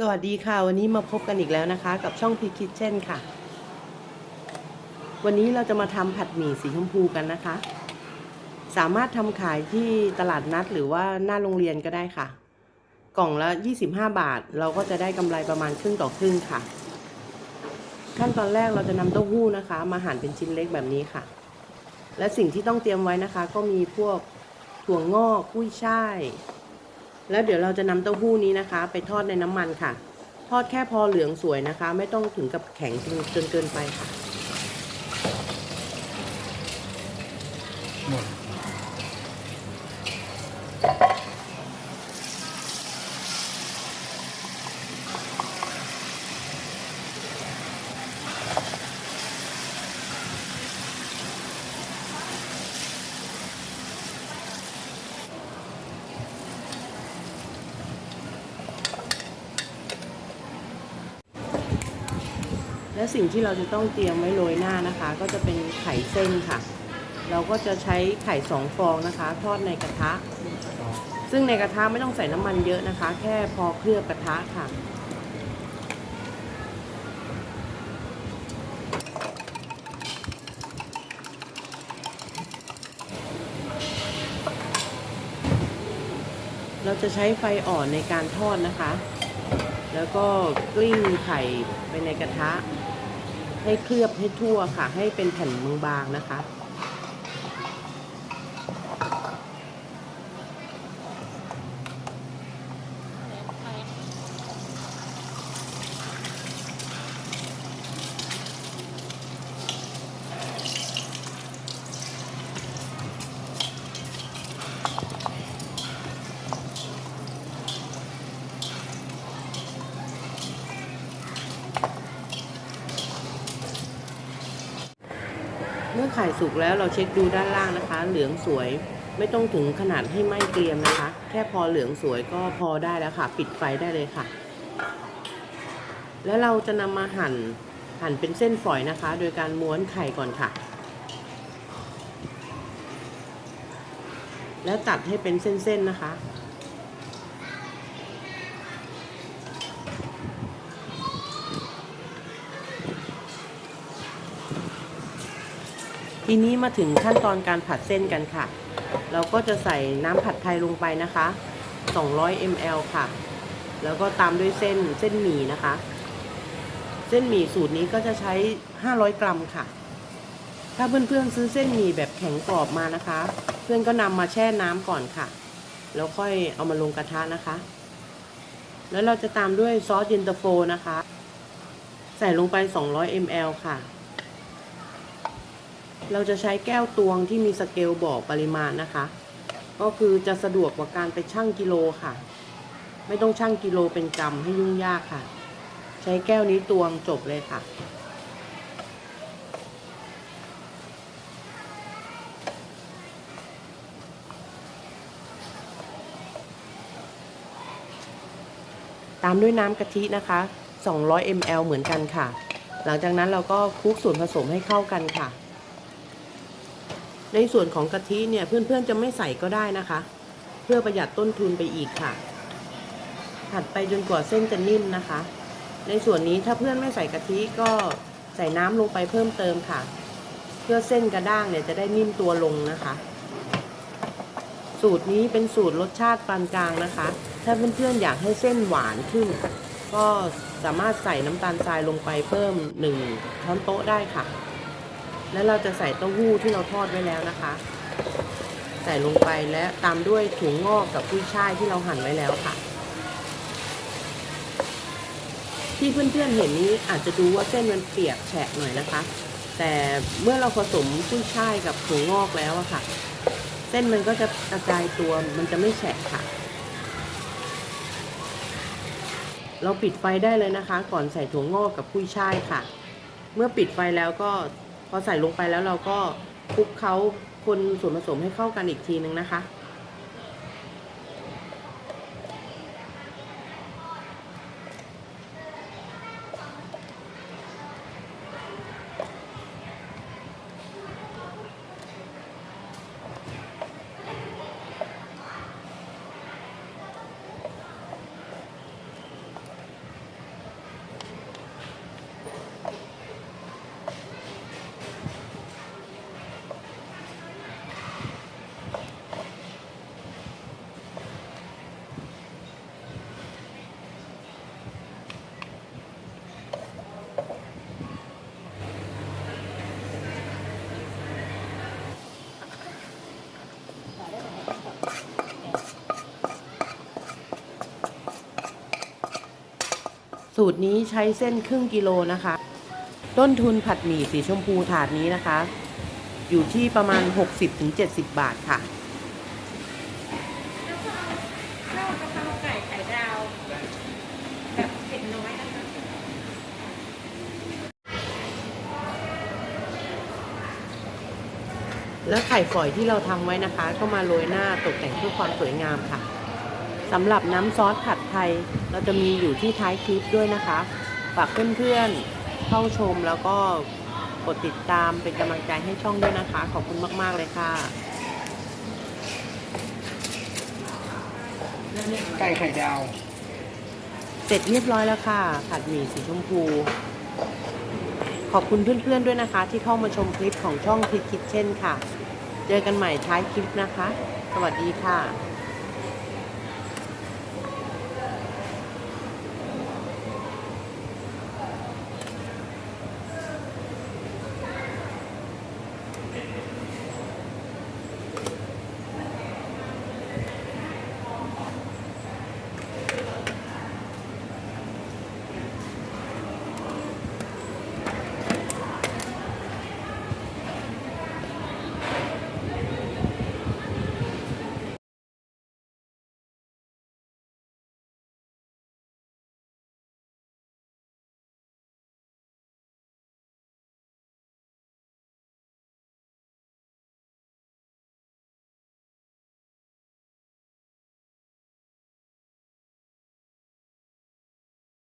สวัสดีค่ะ วันนี้มาพบกันอีกแล้วนะคะ กับช่องพีคิทเช่นค่ะ วันนี้เราจะมาทำผัดหมี่สีชมพูกันนะคะ สามารถทำขายที่ตลาดนัดหรือว่าหน้าโรงเรียนก็ได้ค่ะ กล่องละ 25 บาท เราก็จะได้กำไรประมาณครึ่งต่อครึ่งค่ะ ขั้นตอนแรกเราจะนำเต้าหู้นะคะ มาหั่นเป็นชิ้นเล็กแบบนี้ค่ะ และสิ่งที่ต้องเตรียมไว้นะคะ ก็มีพวกถั่วงอกกุ้ยช่าย แล้วเดี๋ยวเราจะนำเต้าหู้นี้นะคะ ไปทอดในน้ำมันค่ะ ทอดแค่พอเหลืองสวยนะคะ ไม่ต้องถึงกับแข็งจนจนเกินไปค่ะ และสิ่งที่เราจะต้องเตรียมไว้โรยหน้านะคะ ก็จะเป็นไข่เส้นค่ะ เราก็จะใช้ไข่สองฟองนะคะ ทอดในกระทะ ซึ่งในกระทะไม่ต้องใส่น้ำมันเยอะนะคะ แค่พอเคลือบกระทะค่ะเราจะใช้ไฟอ่อนในการทอดนะคะ แล้วก็กลิ้งไข่ไปในกระทะ ให้เคลือบให้ทั่วค่ะ ให้เป็นแผ่นบางๆนะคะ เมื่อไข่สุกแล้วเราเช็คดูด้านล่างนะคะ เหลืองสวยไม่ต้องถึงขนาดให้ไหม้เกรียมนะคะ แค่พอเหลืองสวยก็พอได้แล้วค่ะ ปิดไฟได้เลยค่ะ แล้วเราจะนำมาหั่นหั่นเป็นเส้นฝอยนะคะ โดยการม้วนไข่ก่อนค่ะ แล้วตัดให้เป็นเส้นๆนะคะ ทีนี้มาถึงขั้นตอนการผัดเส้นกันค่ะ เราก็จะใส่น้ำผัดไทยลงไปนะคะ 200 ml ค่ะ แล้วก็ตามด้วยเส้นเส้นหมี่นะคะ เส้นหมี่สูตรนี้ก็จะใช้ 500 กรัมค่ะ ถ้าเพื่อนๆซื้อเส้นหมี่แบบแข็งกรอบมานะคะ เพื่อนก็นำมาแช่น้ำก่อนค่ะ แล้วค่อยเอามาลงกระทะนะคะ แล้วเราจะตามด้วยซอสเย็นตาโฟนะคะ ใส่ลงไป 200 ml ค่ะ เราจะใช้แก้วตวงที่มีสเกลบอกปริมาณนะคะ ก็คือจะสะดวกกว่าการไปชั่งกิโลค่ะ ไม่ต้องชั่งกิโลเป็นกรัมให้ยุ่งยากค่ะ ใช้แก้วนี้ตวงจบเลยค่ะตามด้วยน้ำกะทินะคะ 200 ml เหมือนกันค่ะ หลังจากนั้นเราก็คลุกส่วนผสมให้เข้ากันค่ะ ในส่วนของกะทิเนี่ยเพื่อนๆจะไม่ใส่ก็ได้นะคะ เพื่อประหยัดต้นทุนไปอีกค่ะ ผัดไปจนกว่าเส้นจะนิ่มนะคะ ในส่วนนี้ถ้าเพื่อนไม่ใส่กะทิก็ใส่น้ำลงไปเพิ่มเติมค่ะ เพื่อเส้นกระด้างเนี่ยจะได้นิ่มตัวลงนะคะ สูตรนี้เป็นสูตรรสชาติปานกลางนะคะ ถ้าเพื่อนๆอยากให้เส้นหวานขึ้น ก็สามารถใส่น้ำตาลทรายลงไปเพิ่มหนึ่งช้อนโต๊ะได้ค่ะ แล้วเราจะใส่เต้าหู้ที่เราทอดไว้แล้วนะคะ ใส่ลงไปและตามด้วยถุงงอกกับกุ้ยช่ายที่เราหั่นไว้แล้วค่ะ ที่เพื่อนๆเห็นนี้อาจจะดูว่าเส้นมันเปียกแฉะหน่อยนะคะ แต่เมื่อเราผสมกุ้ยช่ายกับถุงงอกแล้วอะค่ะ เส้นมันก็จะกระจายตัวมันจะไม่แฉะค่ะ เราปิดไฟได้เลยนะคะ ก่อนใส่ถั่วงอกกับกุ้ยช่ายค่ะ เมื่อปิดไฟแล้วก็ พอใส่ลงไปแล้วเราก็คลุกเขาคนส่วนผสมให้เข้ากันอีกทีนึงนะคะ สูตรนี้ใช้เส้นครึ่งกิโลนะคะ ต้นทุนผัดหมี่สีชมพูถาดนี้นะคะ อยู่ที่ประมาณ 60-70 บาทค่ะข้าวกะเพราไก่ไข่ดาวแบบเผ็ดน้อยนะคะแล้วไข่ฝอยที่เราทำไว้นะคะ ก็มาโรยหน้าตกแต่งเพื่อความสวยงามค่ะ สำหรับน้ำซอสผัดไทย เราจะมีอยู่ที่ท้ายคลิปด้วยนะคะ ฝากเพื่อนๆเข้าชมแล้วก็กดติดตามเป็นกำลังใจให้ช่องด้วยนะคะ ขอบคุณมาก ๆ เลยค่ะ ไก่ไข่ดาว เสร็จเรียบร้อยแล้วค่ะ ผัดหมี่สีชมพู ขอบคุณเพื่อน ๆ ด้วยนะคะ ที่เข้ามาชมคลิปของช่องพิคิดเช่นค่ะ เจอกันใหม่ท้ายคลิปนะคะ สวัสดีค่ะ